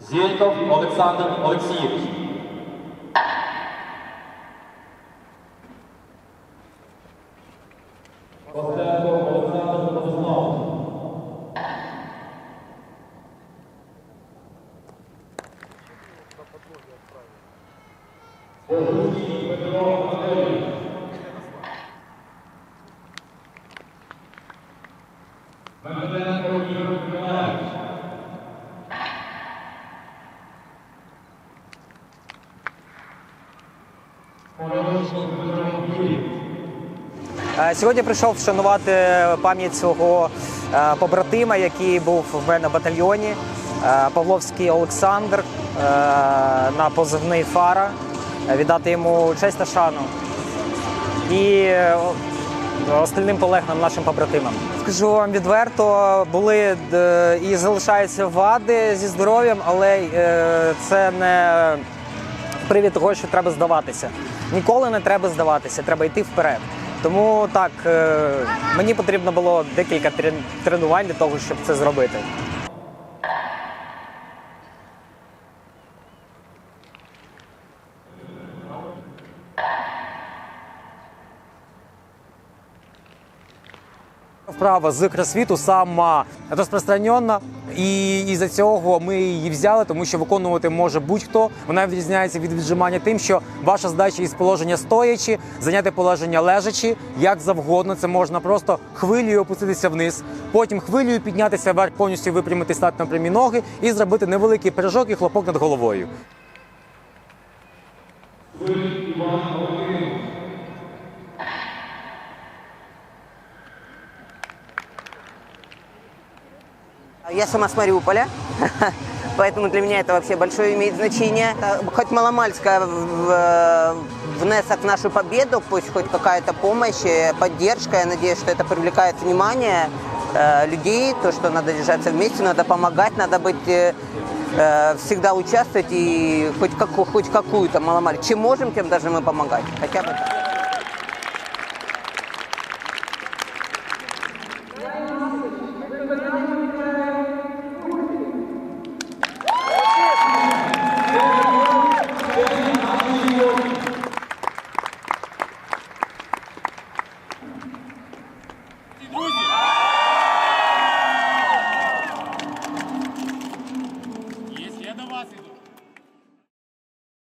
Зєльков Олександр Олексійович. Костенко Олександр Владиславович. Погрузький Петро Андрійович. Миколаївич. Сьогодні прийшов вшанувати пам'ять свого е, побратима, який був в мене в батальйоні. е, Павловський Олександр е, на позивний Фара. Е, Віддати йому честь та шану. І е, остальним полеглим нашим побратимам. Скажу вам відверто, були е, і залишаються вади зі здоров'ям, але е, це не привід того, що треба здаватися. Ніколи не треба здаватися, треба йти вперед. Тому так, е, мені потрібно було декілька трен- тренувань для того, щоб це зробити. Вправа з кросфіту сама розпространена, і із-за цього ми її взяли, тому що виконувати може будь-хто. Вона відрізняється від віджимання тим, що ваша задача із положення стоячи, зайняти положення лежачи, як завгодно. Це можна просто хвилею опуститися вниз, потім хвилею піднятися вверх, повністю випрямити стати на прямі ноги і зробити невеликий пиріжок і хлопок над головою. Я сама с Мариуполя, поэтому для меня это вообще большое имеет значение. Э, Хоть маломальская в- внесок в нашу победу, пусть хоть какая-то помощь, э, поддержка. Я надеюсь, что это привлекает внимание э, людей, то, что надо держаться вместе, надо помогать, надо быть э, э, всегда участвовать и хоть, каку- хоть какую-то маломаль. Чем можем, тем должны мы помогать. Хотя бы так.